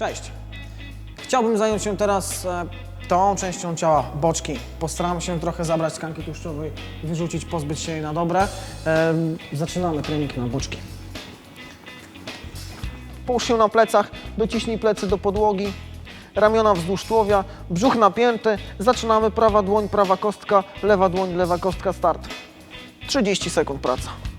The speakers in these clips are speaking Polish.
Cześć. Chciałbym zająć się teraz e, tą częścią ciała, boczki. Postaram się trochę zabrać tkanki tłuszczowej, wyrzucić, pozbyć się jej na dobre. Zaczynamy trening na boczki. Połóż się na plecach, dociśnij plecy do podłogi, ramiona wzdłuż tułowia, brzuch napięty. Zaczynamy prawa dłoń, prawa kostka, lewa dłoń, lewa kostka, start. 30 sekund praca.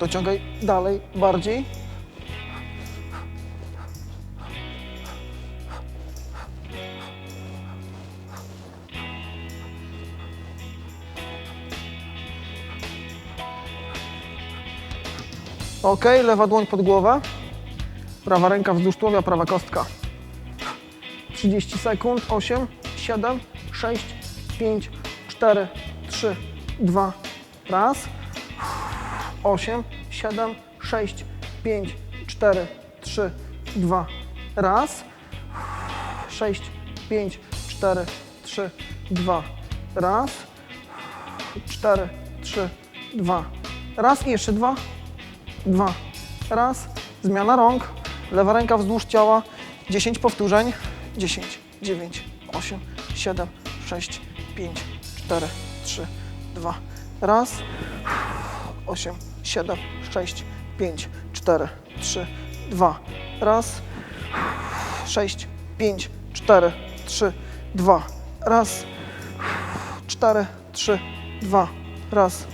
Dociągaj dalej, bardziej. Ok, lewa dłoń pod głowę. Prawa ręka wzdłuż tułowia, prawa kostka. 30 sekund. 8, 7, 6, 5, 4, 3, 2, raz. 8, 7, 6, 5, 4, 3, 2, raz. 6, 5, 4, 3, 2, raz. 4, 3, 2, raz i jeszcze dwa. Dwa. Raz. Zmiana rąk. Lewa ręka wzdłuż ciała. 10 powtórzeń. 10, 9, 8, 7, 6, 5, 4, 3, 2. Raz. 8, 7, 6, 5, 4, 3, 2. Raz. 6, 5, 4, 3, 2. Raz. 4, 3, 2. Raz.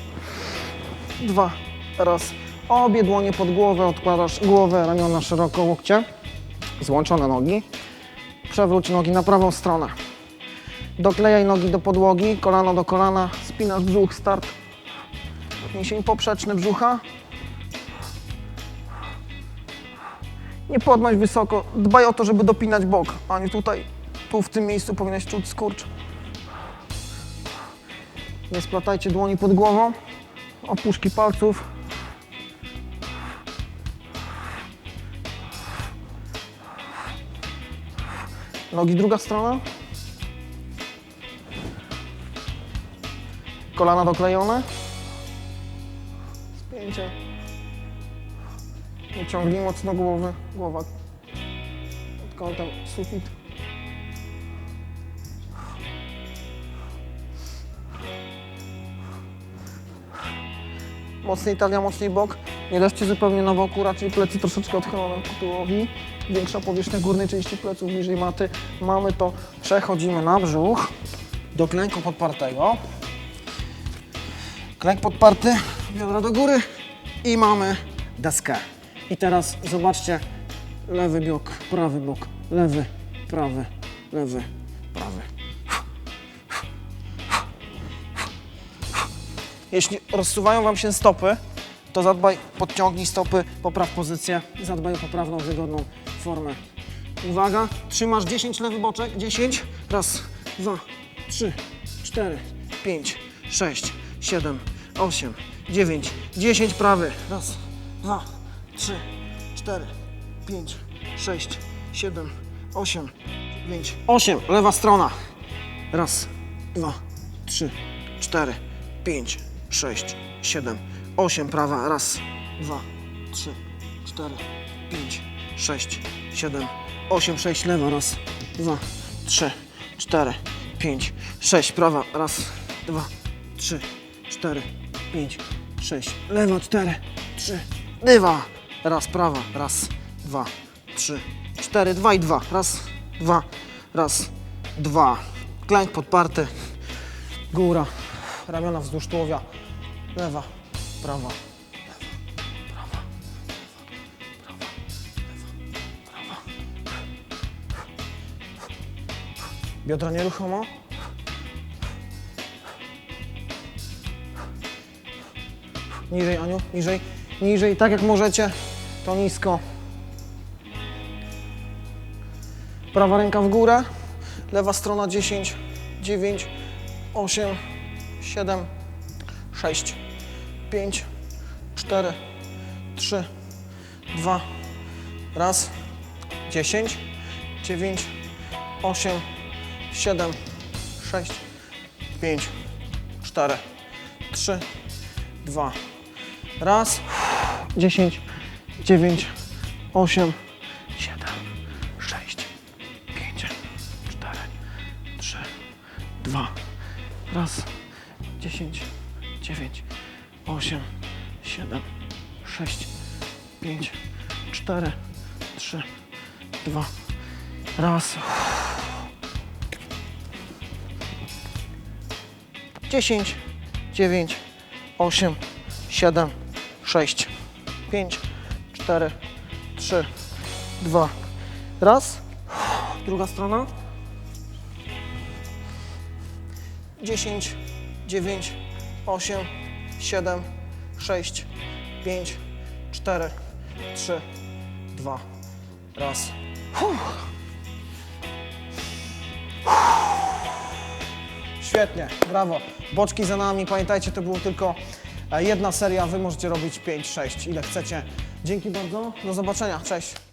Dwa. Raz. Obie dłonie pod głowę, odkładasz głowę, ramiona szeroko, łokcie. Złączone nogi. Przewróć nogi na prawą stronę. Doklejaj nogi do podłogi, kolano do kolana, spinasz brzuch, start. Mięsień poprzeczny brzucha. Nie podnoś wysoko, dbaj o to, żeby dopinać bok, a nie tutaj, tu w tym miejscu powinieneś czuć skurcz. Nie splatajcie dłoni pod głową, opuszki palców. Nogi druga strona. Kolana doklejone. Spięcie. Nie ciągnij mocno głowy. Głowa pod kątem sufit. Mocniej talia, mocniej bok. Nie leżcie zupełnie na boku, raczej plecy troszeczkę odchylone ku tyłowi. Większa powierzchnia górnej części pleców bliżej maty. Mamy to. Przechodzimy na brzuch. Do klęku podpartego. Klęk podparty, biodra do góry i mamy deskę. I teraz zobaczcie, lewy bok, prawy bok, lewy, prawy, lewy, prawy. Jeśli rozsuwają Wam się stopy, to zadbaj, podciągnij stopy, popraw pozycję, zadbaj o poprawną, wygodną formę. Uwaga, trzymasz 10 lewy boczek, 10, raz, dwa, trzy, cztery, pięć, sześć, siedem, osiem, dziewięć, dziesięć prawy, raz, dwa, trzy, cztery, pięć, sześć, siedem, osiem, dziewięć, osiem, lewa strona, raz, dwa, trzy, cztery, pięć, sześć, siedem, osiem, prawa, raz, dwa, trzy, cztery, pięć, sześć, siedem, osiem, sześć, lewa, raz, dwa, trzy, cztery, pięć, sześć, prawa, raz, dwa, trzy, cztery, pięć, sześć, lewa, cztery, trzy, dwa, raz, prawa, raz, dwa, trzy, cztery, dwa i dwa, raz, dwa, raz, dwa, klęk podparty, góra, ramiona wzdłuż tułowia, lewa, prawa. Biodra nieruchomo. Niżej, Aniu, niżej, niżej, tak jak możecie, to nisko. Prawa ręka w górę, lewa strona 10, 9, 8, 7, 6, 5, 4, 3, 2, raz, 10, 9, 8, 7, 6, 5, 4, trzy, dwa. Raz. 10, 9, 8, 7, 6, 5, 4, 3, 2. Raz. 10, 9, 8, 7, 6, 5, 4, 3, 2. Raz. 10, 9, 8, 7, 6, 5, 4, 3, 2. Raz. Druga strona. 10, 9, 8, 7, 6, 5, 4, 3, 2. Raz. Świetnie, brawo. Boczki za nami. Pamiętajcie, to było tylko jedna seria. Wy możecie robić 5, 6, ile chcecie. Dzięki bardzo. Do zobaczenia. Cześć.